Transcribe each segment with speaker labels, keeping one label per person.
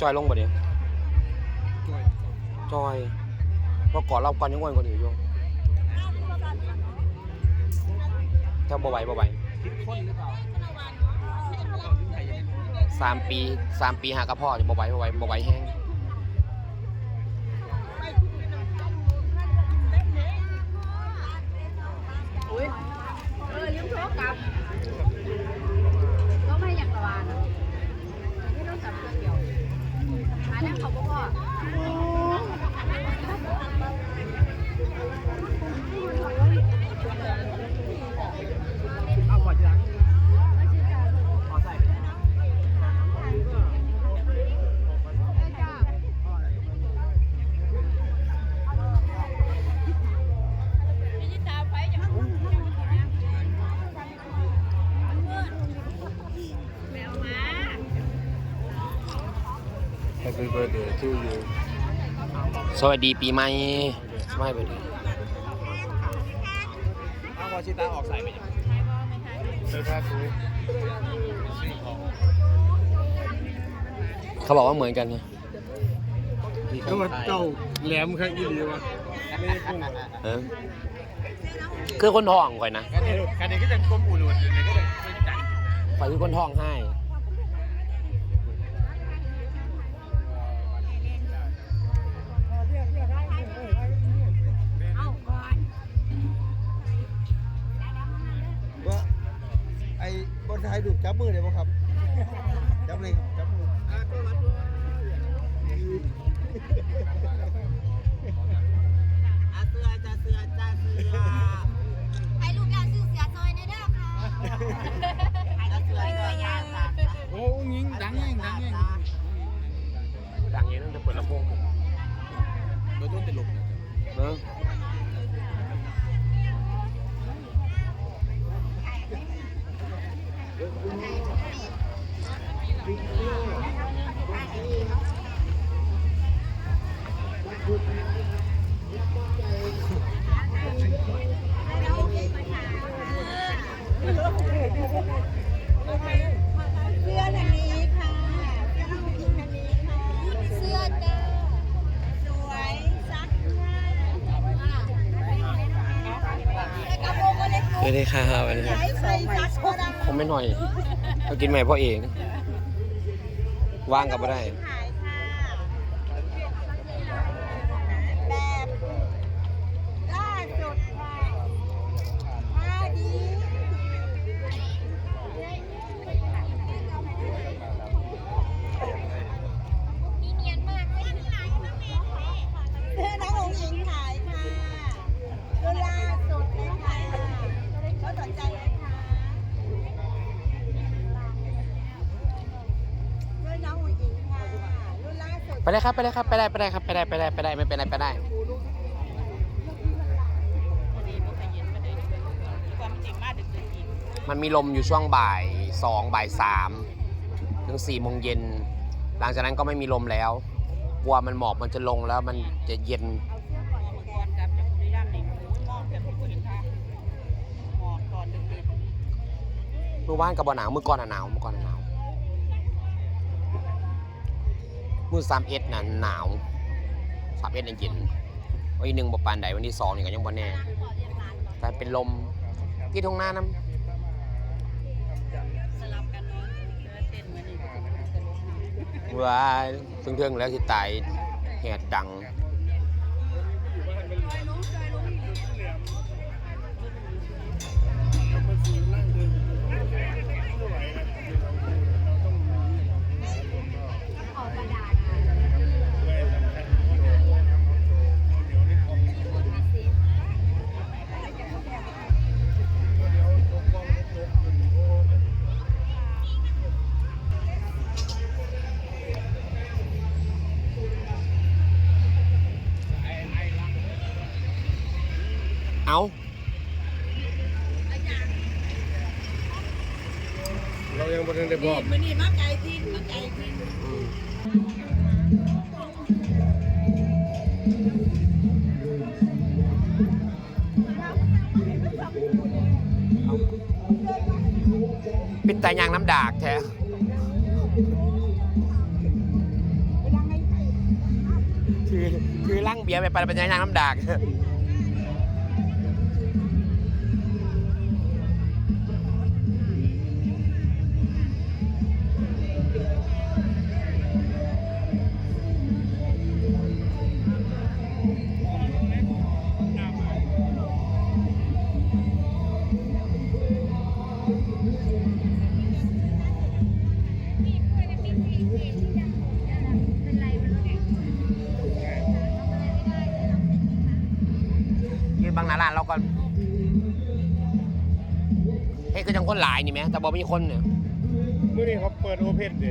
Speaker 1: จอยลงบ่เดี๋ยวจอยเพราะก่อนเราก่อนยังอ้วนกว่านี้อยู่ถ้าบ่ไหวบ่ไหวสามปีสามปีหากระเพาะนี่บ่ไหวบ่ไหวบ่ไหวแห้ง
Speaker 2: บ
Speaker 3: Happy birthday to you
Speaker 1: สวัสดีปีใหม่สมัยบ่ดี
Speaker 4: เอาวอชิตาออกใส่ไปยัง
Speaker 3: เสื้อผ้าทู
Speaker 1: เขาบอกว่าเหมือนกันนะ
Speaker 3: ก็ว่าเจ้าแหลมข้างอีหลีวะไม่ได้กุ้ง
Speaker 1: เออคือคนท้องข่อยนะ
Speaker 4: กันเด็กกันเด็กก็จะกลมอุ่นๆเด็กก็จะเป็นจัน
Speaker 1: ข่อยคือคนท้องให้
Speaker 5: จับมือเลยป่ะครับ จับเลยจับมือ
Speaker 4: เสือจ้าเสือจ้าเสือ
Speaker 2: ให้ลูกยาซื้อเสียซอยในเด้อค่ะให้ลูกเสือซอยยาค่ะ
Speaker 3: โอ้ยิงดังยิงดังยิง
Speaker 1: ดังอย่างนั้นจะเปิดลำโพง
Speaker 4: โดนต้นติดลม
Speaker 1: เออ
Speaker 2: เวั
Speaker 1: สดีครับสวัสดีครับ
Speaker 2: ใช้ใส่ซักก็ได้
Speaker 1: ผมไม่หน่อยเรากินใหม่พ่อเองว่างกับไม่ได้
Speaker 2: ไป
Speaker 1: เลยครับไปเลยครับไปได้ไปได้ครับไปได้ไปได้ไปได้ไม่เป็นไรไปได้มันมีลมอยู่ช่วงบ่ายสองบ่ายสามถึงสี่โมงเย็น หลังจากนั้นก็ไม่มีลมแล้ว กลัวมันหมอกมันจะลงแล้วมันจะเย็นเมื่อวานกับบหนาวเมื่อก่อนอะหนาวเมื่อก่อนอะหนาว มือสามเอ็ดน่ะหนาวสามเอ็ดน่ะเย็นวันที่หนึ่งบปานใดวันที่สองนี่ก็ยังบ่แน่แต่เป็นลมที่ทงหน้าน้ำว้ายเพิ่งๆแล้วที่ตายแหดดัง เอา
Speaker 3: เรายังบ่ทันได้บอก
Speaker 2: มือนี่มาไก่ทิ้งมาไก่ทิ้ง
Speaker 1: เป็นแต่ยางน้ำดากแท้คือคือลั่งเบียร์ไปไปเป็นยางน้ำดาก ก่อนเฮ้ยคือจังคนหลายนี่ไหมแต่บอกมีคนเนี่ย
Speaker 3: มื่อนี้เขาเปิดโอเพ่นเด้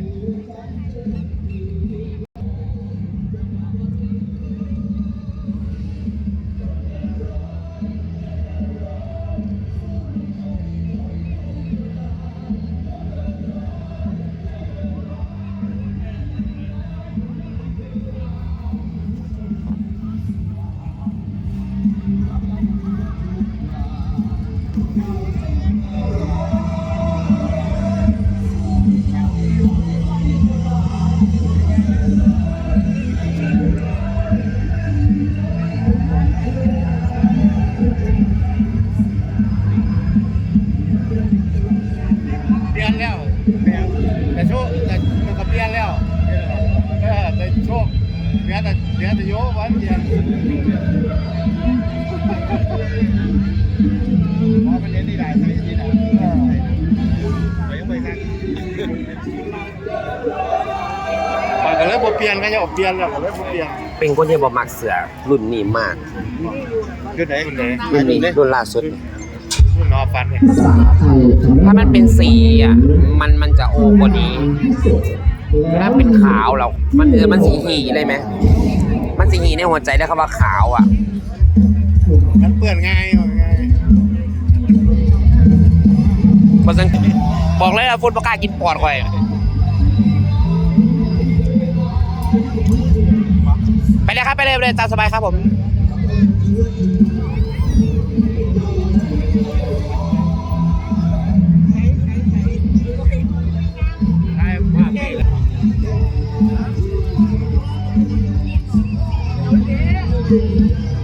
Speaker 3: เหลือแต่เหลือแต่โยวันเดียวพอมันเรียนที่ไหนใช้ที่ไหนเออไปยังไปนั่งไปก็เลยบ่เปลี่ยนก็ยังเปลี่ยนแล้วก็เลยบ่เปลี่ยน
Speaker 1: เป็นคนที่บอกมักเสือรุ่นนี้มาก
Speaker 3: ขึ้นไหนขึ้นไหน
Speaker 1: รุ่นนี้รุ่นล่าสุด
Speaker 3: รุ่นนอฟันเนี่ย
Speaker 1: ถ้ามันเป็นสีอะมันมันจะโอกว่านี้ ถ้าเป็นขาวเรา มันเออมันสีหีเลยไหม มันสีหีในหัวใจแล้วคำว่าขาวอะ
Speaker 3: มันเปื่อนง่ายง่าย
Speaker 1: เพราะฉะนั้นบอกเลยว่าฟุตประกล้ากินปอดข่อยไปเลยครับ ไปเลยไปเลยตามสบายครับผม
Speaker 3: Thank
Speaker 2: you.